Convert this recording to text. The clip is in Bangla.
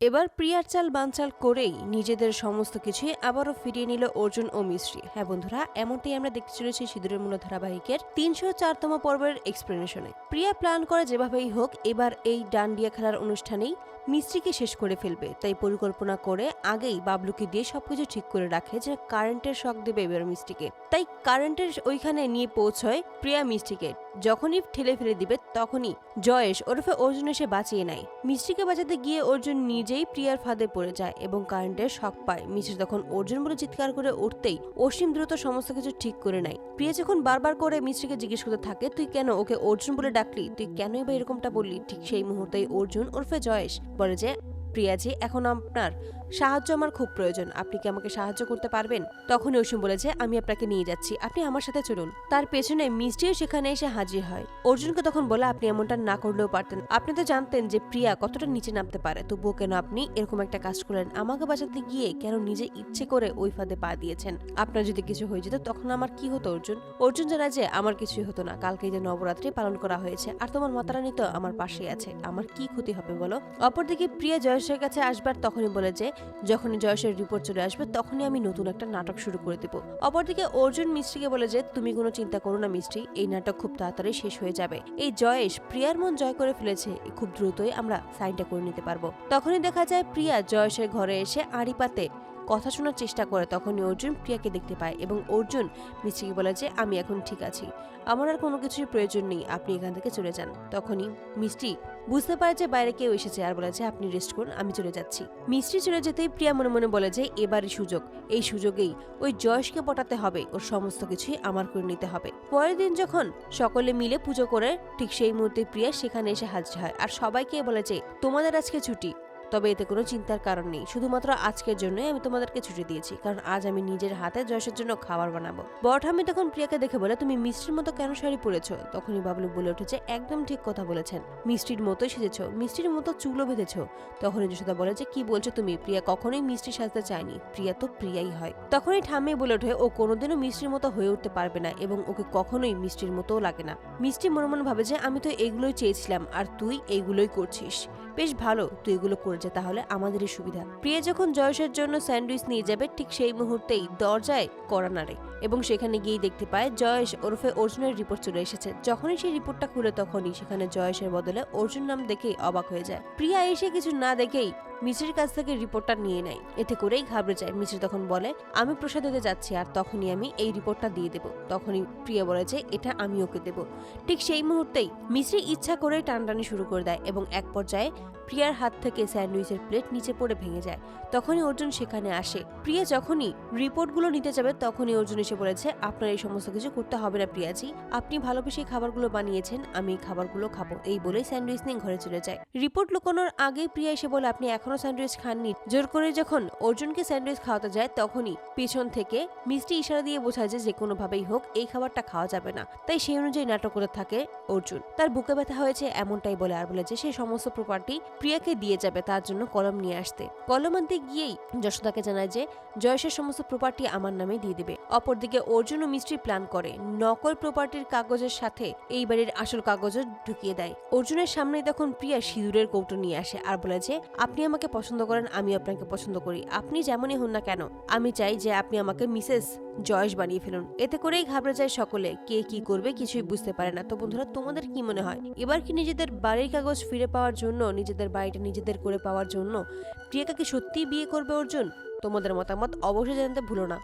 এবার প্রিয়ার চাল বানচাল করেই নিজেদের সমস্ত কিছুই আবারও ফিরিয়ে নিল অর্জুন ও মিশ্রী। হ্যাঁ বন্ধুরা, এমনটাই আমরা দেখতে চলেছি সিঁদুরের মূল ধারাবাহিকের তিনশো চারতম পর্বের এক্সপ্লেনেশনে প্রিয়া প্ল্যান করে যেভাবেই হোক, এবার এই ডান্ডিয়া খেলার অনুষ্ঠানেই মিস্ত্রিকে শেষ করে ফেলবে, তাই পরিকল্পনা করে আগেই বাবলুকে দিয়ে সবকিছু ঠিক করে রাখে যে কারেন্টের শক দেবে এবার মিষ্টিকে তাই কারেন্টের ওইখানে নিয়ে পৌঁছয় প্রিয়া মিষ্টিকে যখনই ঠেলে ফেলে দিবে, তখনই জয়েশ ওরফে অর্জুন এসে বাঁচিয়ে নেয়। মিষ্টিকে বাঁচাতে গিয়ে অর্জুন নিজেই প্রিয়ার ফাঁদে পড়ে যায় এবং কারেন্টের শক পায়। মিষ্টি তখন অর্জুন বলে চিৎকার করে উঠতেই অসীম দ্রুত সমস্ত কিছু ঠিক করে নেয়। প্রিয়া যখন বারবার করে মিষ্টিকে জিজ্ঞেস করতে থাকে, তুই কেন ওকে অর্জুন বলে ডাকলি? তুই কেনই বা এরকমটা বললি? ঠিক সেই মুহূর্তেই অর্জুন ওরফে জয়েশ বলে যে প্রিয়াজি এখন আপনার সাহায্য আমার খুব প্রয়োজন। আপনি কি আমাকে সাহায্য করতে পারবেন? তখনই অসীম বলেছে আমি আপনাকে নিয়ে যাচ্ছি। আপনি আমার সাথে চলুন। তার পেছনে মিষ্টিও সেখানে এসে হাজির হয়। অর্জুনকে তখন বলে, আপনি এমনটা না করলেও পারতেন। আপনি তো জানতেন যে, প্রিয়া কতটা নিচে নামতে পারে। তবুও কেন আপনি এরকম একটা কাজ করলেন? আমাকে বাঁচাতে গিয়ে কেন নিজে ইচ্ছে করে ওই ফাঁদে পা দিয়েছেন? আপনার যদি কিছু হয়ে যেত, তখন আমার কি হতো, অর্জুন? অর্জুন জানায় যে, আমার কিছুই হতো না। কালকে যে নবরাত্রি পালন করা হয়েছে, আর তোমার মাতারানি তো আমার পাশেই আছে। আমার কি ক্ষতি হবে বলো? অপরদিকে প্রিয়া জয়েশের কাছে আসবার তখনই বলে যে, যখনই জয়সের রিপোর্ট চলে আসবে, তখনই আমি নতুন একটা নাটক শুরু করে দেবো। অপরদিকে অর্জুন মিস্ত্রিকে বলে যে, তুমি কোনো চিন্তা করো না মিস্ত্রি, এই নাটক খুব তাড়াতাড়ি শেষ হয়ে যাবে। এই জয়েশ প্রিয়ার মন জয় করে ফেলেছে, খুব দ্রুতই আমরা সাইনটা করে নিতে পারব। তখনই দেখা যায় প্রিয়া জয়সের ঘরে এসে আড়ি পাতে কথা শোনার চেষ্টা করে, তখনই অর্জুন প্রিয়াকে দেখতে পায় এবং অর্জুন মিষ্টিকে বলে যে, আমি এখন ঠিক আছি। আমার আর কোনো কিছুর প্রয়োজন নেই। আপনি এখান থেকে চলে যান। তখনই মিষ্টি বুঝতে পারে যে, বাইরে কেউ এসেছে আর বলে যে আপনি রেস্ট করুন, আমি চলে যাচ্ছি। মিষ্টি চলে যেতেই প্রিয়া মনে মনে বলে যে, এবারই সুযোগ। এই সুযোগেই ওই জয়সকে পটাতে হবে। ওর সমস্ত কিছুই আমার করে নিতে হবে। পরের দিন যখন সকলে মিলে পুজো করে, ঠিক সেই মুহূর্তে প্রিয়া সেখানে এসে হাজির হয়। আর সবাইকে বলে যে, তোমাদের আজকে ছুটি। তবে এতে কোনো চিন্তার কারণ নেই। শুধুমাত্র আজকের জন্যই আমি তোমাদেরকে ছুটি দিয়েছি, কারণ আজ আমি নিজের হাতে জয়সের জন্য খাবার বানাবো। বড়ঠাম্মি তখন প্রিয়াকে দেখে বলে, তুমি মিষ্টির মতো কেন শাড়ি পরেছো? তখনই বাবলু বলে উঠেছে, একদম ঠিক কথা বলেছেন। মিষ্টির মতোই সেজেছো, মিষ্টির মতো চুলও বেঁধেছো। তখনই যশোদা বলে, যে কি বলছো তুমি? প্রিয়া কখনোই মিষ্টি সাজতে চায়নি। প্রিয়া তো প্রিয়াই হয়। তখনই ঠাম্মি বলে ওঠে, ও কোনোদিনও মিষ্টির মতো হয়ে উঠতে পারবে না এবং ওকে কখনোই মিষ্টির মতোও লাগে না। মিষ্টি মনে মনে ভাবে যে, আমি তো এগুলোই চেয়েছিলাম, আর তুই এইগুলোই করছিস। বেশ ভালো, তুই এগুলো করে যা, তাহলে আমাদেরই সুবিধা। প্রিয়া যখন জয়সের জন্য স্যান্ডউইচ নিয়ে যাবে, ঠিক সেই মুহূর্তেই দরজায় কড়া নাড়ে এবং সেখানে গিয়েই দেখতে পায় জয়েশ ওরফে অর্জুনের রিপোর্ট চলে এসেছে। যখনই সেই রিপোর্টটা খুলে তখনই সেখানে জয়েশের বদলে অর্জুন নাম দেখেই অবাক হয়ে যায়। প্রিয়া এসে কিছু না দেখেই মিশ্রির কাছ থেকে রিপোর্টটা নিয়ে নেয় এতে করেই ঘাবড়ে যায়। মিচির তখন বলে, আমি প্রসাদ দিতে যাচ্ছি আর তখনই আমি এই রিপোর্টটা দিয়ে দেব। তখনই প্রিয়া বলে যে, এটা আমি ওকে দেব। ঠিক সেই মুহূর্তেই মিশ্রি ইচ্ছা করে টানটানি শুরু করে দেয় এবং এক পর্যায়ে প্রিয়ার হাত থেকে স্যান্ডউইচের প্লেট নিচে পড়ে ভেঙে যায়। তখনই অর্জুন সেখানে আসে। প্রিয়া যখনই রিপোর্টগুলো নিতে যাবে, তখনই অর্জুন এসে বলেছে, আপনার এই সমস্ত কিছু করতে হবে না প্রিয়াজি। আপনি ভালোবেসে খাবারগুলো বানিয়েছেন, আমি এই খাবারগুলো খাব। এই বলেই স্যান্ডউইচ নিয়ে ঘরে চলে যায়। রিপোর্ট লুকানোর আগেই প্রিয়া এসে বলে, আপনি এখনও স্যান্ডউইচ খাননি? জোর করে যখন অর্জুনকে স্যান্ডউইচ খাওয়াতে যায়, তখনই পিছন থেকে মিষ্টি ইশারা দিয়ে বোঝায় যে যে কোনো ভাবেই হোক, এই খাবারটা খাওয়া যাবে না। তাই সেই অনুযায়ী নাটক করতে থাকে অর্জুন। তার বুকে ব্যথা হয়েছে, এমনটাই বলে আর বলে যে সেই সমস্ত প্রপার্টি প্রিয়াকে দিয়ে যাবে তার জন্য কলম নিয়ে আসতে। কলম আনতে গিয়েই যশোদাকে জানায় যে, জয়েশের সমস্ত প্রপার্টি আমার নামে দিয়ে দেবে। অপরদিকে অর্জুন ও মিষ্টি প্ল্যান করে। নকল প্রপার্টির কাগজের সাথে এই বাড়ির আসল কাগজও ঢুকিয়ে দেয়। অর্জুনের সামনেই তখন প্রিয়া সিঁদুরের কৌটো নিয়ে আসে আর বলে যে, আপনি আমাকে পছন্দ করেন আমি আপনাকে পছন্দ করি। আপনি যেমনই হন না কেন, আমি চাই যে আপনি আমাকে মিসেস জয়েশ বানিয়ে ফেলুন। এতে করেই ঘাবড়ে যায় সকলে। কে কি করবে কিছুই বুঝতে পারে না। তো বন্ধুরা, তোমাদের কি মনে হয়? এবার কি নিজেদের বাড়ির কাগজ ফিরে পাওয়ার জন্য, নিজেদের বাড়িটা নিজেদের করে পাওয়ার জন্য, প্রিয়াকে সত্যিই বিয়ে করবে অর্জুন? তোমাদের মতামত অবশ্যই জানতে ভুলো না।